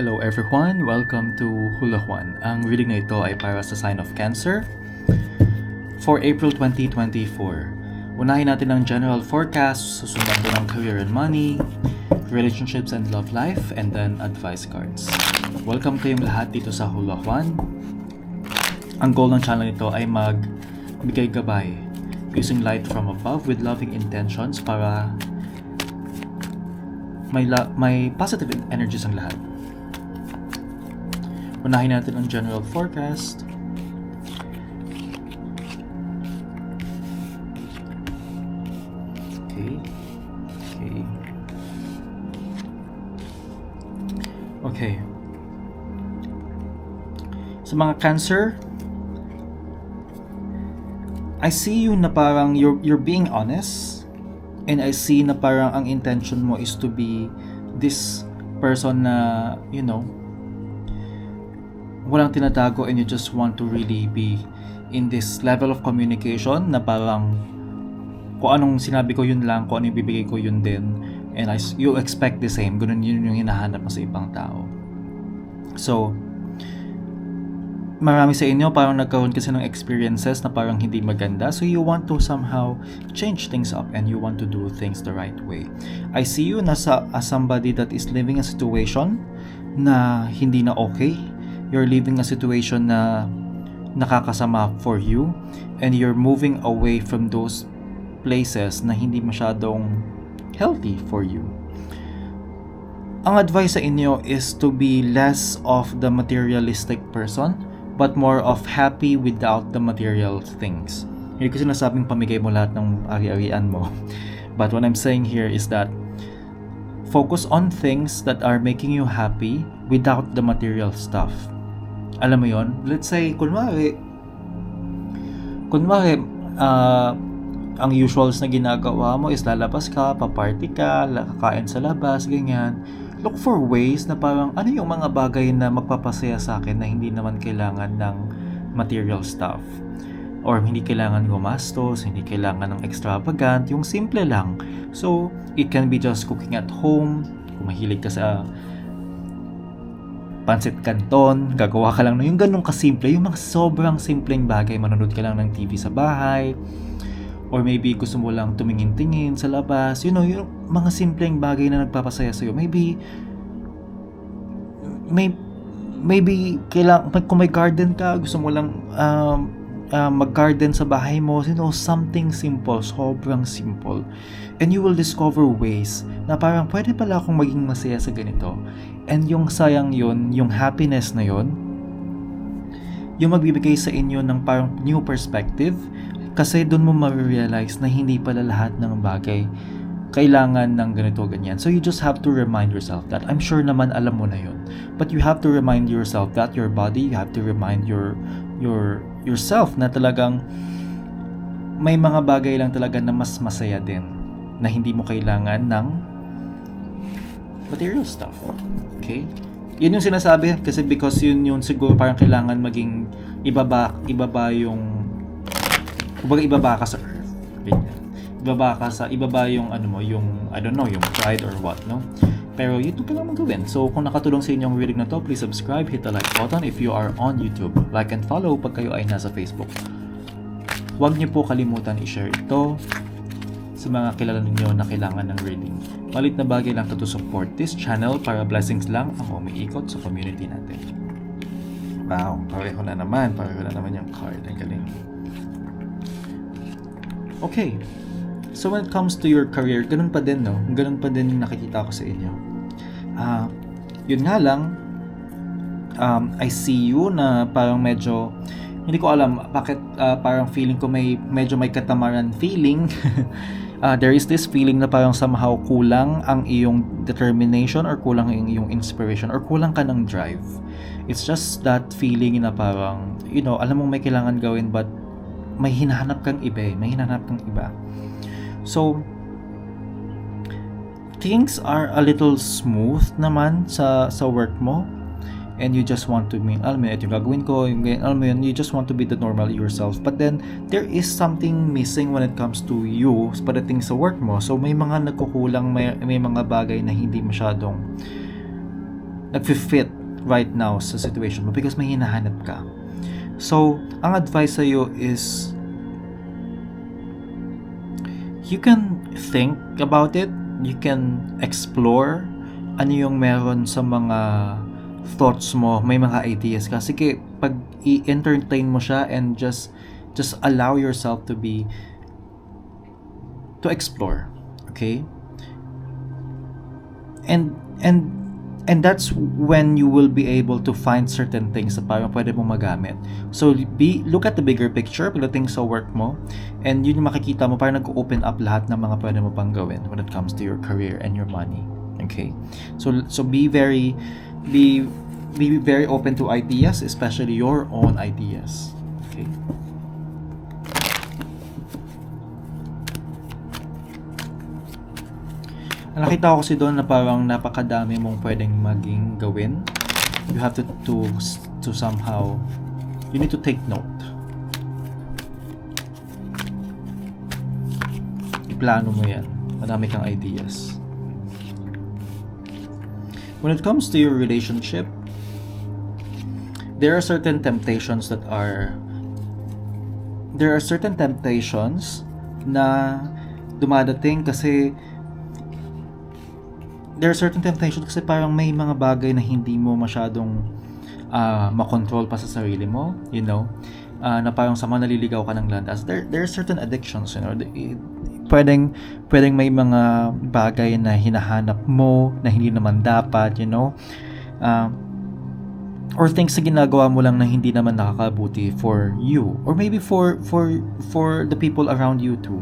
Hello everyone, welcome to Hula Juan. Ang reading na ito ay para sa sign of Cancer for April 2024. Unahin natin ang general forecast, susundan ko ng career and money, relationships and love life, and then advice cards. Welcome kayong lahat dito sa Hula Juan. Ang goal ng channel nito ay magbigay gabay using light from above with loving intentions para may, may positive energies ang lahat. Unahin natin ang general forecast. Okay. Okay. Okay. Sa mga cancer, I see you na parang you're, you're being honest and I see na parang ang intention mo is to be this person na, you know, walang tinatago and you just want to really be in this level of communication na parang kung anong sinabi ko yun lang, kung anong ibibigay ko yun din. And I, you expect the same, ganun yun yung hinahanap mo sa ibang tao. So, marami sa inyo parang nagkaroon kasi ng experiences na parang hindi maganda. So you want to somehow change things up and you want to do things the right way. I see you nasa as somebody that is living a situation na hindi na okay you're living a situation na nakakasama for you and you're moving away from those places na hindi masyadong healthy for you ang advice sa inyo is to be less of the materialistic person but more of happy without the material things. Hindi ko sinasabing pamigay mo lahat ng ari-arian mo. But what I'm saying here is that focus on things that are making you happy without the material stuff. Alam mo yon? Let's say, kunwari, kunwari, uh, ang usuals na ginagawa mo is lalabas ka, paparty ka, kakain sa labas, ganyan. Look for ways na parang ano yung mga bagay na magpapasaya sa akin na hindi naman kailangan ng material stuff. Or hindi kailangan gumastos, hindi kailangan ng extravagant, yung simple lang. So, it can be just cooking at home, kung mahilig ka sa pansit canton, gagawa ka lang ng yung ganun kasimple, yung mga sobrang simpleng bagay, manonood ka lang ng TV sa bahay, or maybe gusto mo lang tumingin-tingin sa labas, you know, yung mga simpleng bagay na nagpapasaya sa'yo. Maybe, may, maybe, kailang, kung may garden ka, gusto mo lang um, uh, mag-garden sa bahay mo, you know, something simple, sobrang simple. And you will discover ways na parang pwede pala akong maging masaya sa ganito. And yung sayang yun, yung happiness na yun, yung magbibigay sa inyo ng parang new perspective, kasi doon mo ma-realize na hindi pala lahat ng bagay kailangan ng ganito ganyan. So you just have to remind yourself that. I'm sure naman alam mo na yun. But you have to remind yourself that your body, you have to remind your your yourself na talagang may mga bagay lang talaga na mas masaya din na hindi mo kailangan ng material stuff. Okay? Yun yung sinasabi kasi because yun yun siguro parang kailangan maging ibaba ibaba yung kumbaga ibaba ka sa earth. Ganyan. Ibaba ka sa, ibaba yung ano mo, yung, I don't know, yung pride or what, no? Pero YouTube ka lang. So, kung nakatulong sa inyo ang reading na to, please subscribe, hit the like button if you are on YouTube. Like and follow pag kayo ay nasa Facebook. Huwag niyo po kalimutan i-share ito sa mga kilala ninyo na kailangan ng reading. Malit na bagay lang to to support this channel para blessings lang ang umiikot sa community natin. Wow, pareho na naman. Pareho na naman yung card. Ang galing. Okay. So when it comes to your career, ganun pa din, no? Ganun pa din yung nakikita ko sa inyo. Uh, yun nga lang, um, I see you na parang medyo, hindi ko alam bakit uh, parang feeling ko may medyo may katamaran feeling. uh, there is this feeling na parang somehow kulang ang iyong determination or kulang ang iyong inspiration or kulang ka ng drive. It's just that feeling na parang, you know, alam mo may kailangan gawin but may hinahanap kang iba eh. May hinahanap kang iba. So, things are a little smooth naman sa sa work mo. And you just want to mean alam mo ito yung gagawin ko yung alam mo yun you just want to be the normal yourself. But then there is something missing when it comes to you pagdating sa work mo. So may mga nagkukulang may, may mga bagay na hindi masyadong nag-fit right now sa situation mo because may hinahanap ka. So, ang advice sa'yo is you can think about it, you can explore ano yung meron sa mga thoughts mo, may mga ideas ka. Sige, pag i-entertain mo siya and just just allow yourself to be to explore. Okay? And and and that's when you will be able to find certain things na parang pwede mong magamit. So, be, look at the bigger picture pagdating sa work mo and yun yung makikita mo parang nag-open up lahat ng mga pwede mo pang gawin when it comes to your career and your money. Okay? So, so be very, be, be very open to ideas, especially your own ideas. Okay? Nakita ko kasi doon na parang napakadami mong pwedeng maging gawin. You have to to to somehow you need to take note. Iplano mo 'yan. Madami kang ideas. When it comes to your relationship, there are certain temptations that are there are certain temptations na dumadating kasi there are certain temptations kasi parang may mga bagay na hindi mo masyadong uh, makontrol pa sa sarili mo, you know, uh, na parang sama naliligaw ka ng landas. There, there are certain addictions, you know, pwedeng, pwedeng may mga bagay na hinahanap mo na hindi naman dapat, you know, uh, or things na ginagawa mo lang na hindi naman nakakabuti for you or maybe for for for the people around you too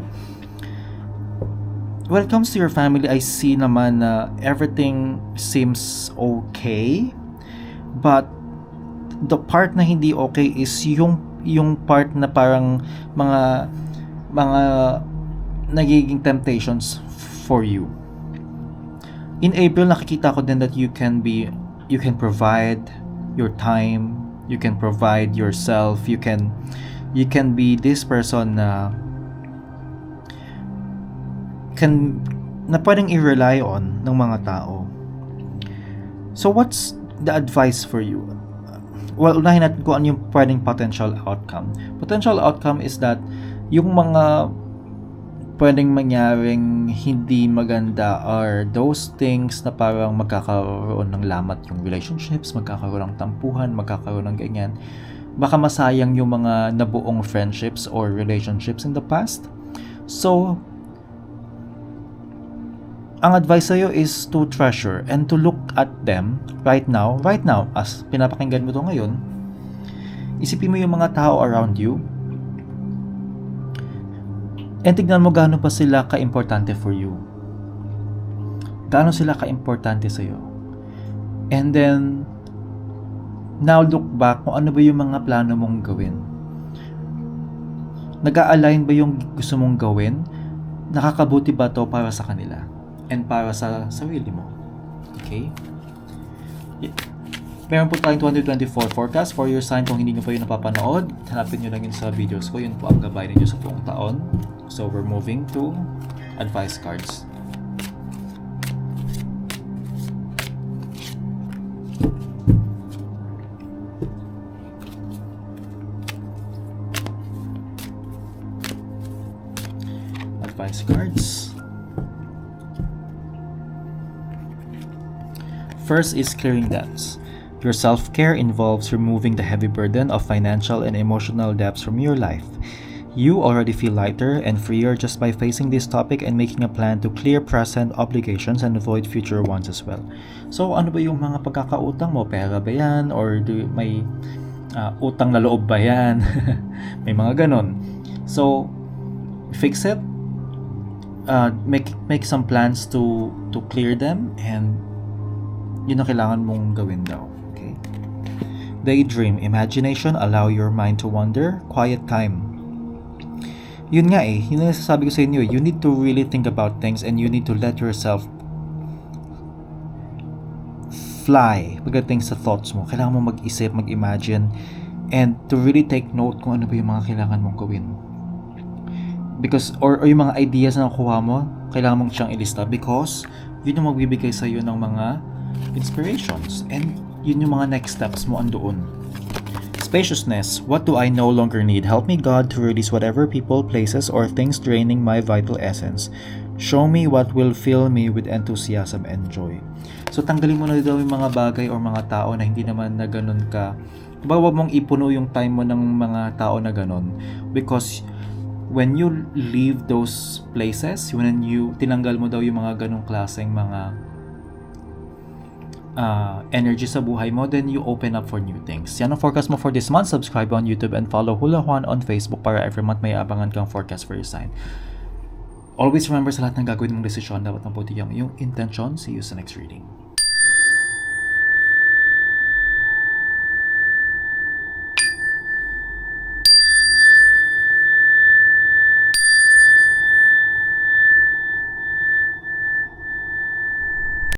when it comes to your family, I see naman na everything seems okay. But the part na hindi okay is yung yung part na parang mga mga nagiging temptations for you. In April, nakikita ko din that you can be you can provide your time, you can provide yourself, you can you can be this person na can na pwedeng i-rely on ng mga tao. So what's the advice for you? Well, unahin natin kung ano yung pwedeng potential outcome. Potential outcome is that yung mga pwedeng mangyaring hindi maganda are those things na parang magkakaroon ng lamat yung relationships, magkakaroon ng tampuhan, magkakaroon ng ganyan. Baka masayang yung mga nabuong friendships or relationships in the past. So, ang advice sa'yo is to treasure and to look at them right now, right now, as pinapakinggan mo to ngayon, isipin mo yung mga tao around you, and tignan mo gaano pa sila ka-importante for you. Gaano sila ka-importante sa'yo. And then, now look back kung ano ba yung mga plano mong gawin. Nag-a-align ba yung gusto mong gawin? Nakakabuti ba to para sa kanila? And para sa sarili mo. Okay? Meron po tayong 2024 forecast for your sign kung hindi nyo pa yun napapanood. Hanapin nyo lang yun sa videos ko. Yun po ang gabay ninyo sa buong taon. So, we're moving to advice cards. Advice cards. First is clearing debts. Your self care involves removing the heavy burden of financial and emotional debts from your life. You already feel lighter and freer just by facing this topic and making a plan to clear present obligations and avoid future ones as well. So, ano ba yung mga pagkakautang mo? Pera ba yan? Or do may uh, utang na loob ba yan? may mga ganon. So, fix it. Uh, make make some plans to to clear them and yun ang kailangan mong gawin daw. Okay? Daydream, imagination, allow your mind to wander, quiet time. Yun nga eh, yun ang sasabi ko sa inyo, you need to really think about things and you need to let yourself fly pagdating sa thoughts mo. Kailangan mo mag-isip, mag-imagine, and to really take note kung ano ba yung mga kailangan mong gawin. Because, or, or yung mga ideas na nakuha mo, kailangan mong siyang ilista because yun yung magbibigay sa iyo ng mga inspirations. And yun yung mga next steps mo andoon. Spaciousness. What do I no longer need? Help me, God, to release whatever people, places, or things draining my vital essence. Show me what will fill me with enthusiasm and joy. So, tanggalin mo na daw yung mga bagay or mga tao na hindi naman na ganun ka. Diba, huwag mong ipuno yung time mo ng mga tao na ganun. Because, when you leave those places, when you tinanggal mo daw yung mga ganung klaseng mga uh, energy sa buhay mo, then you open up for new things. Yan ang forecast mo for this month. Subscribe on YouTube and follow Hula Juan on Facebook para every month may abangan kang forecast for your sign. Always remember sa lahat ng gagawin mong desisyon, dapat mabuti yung iyong intention. See you sa next reading.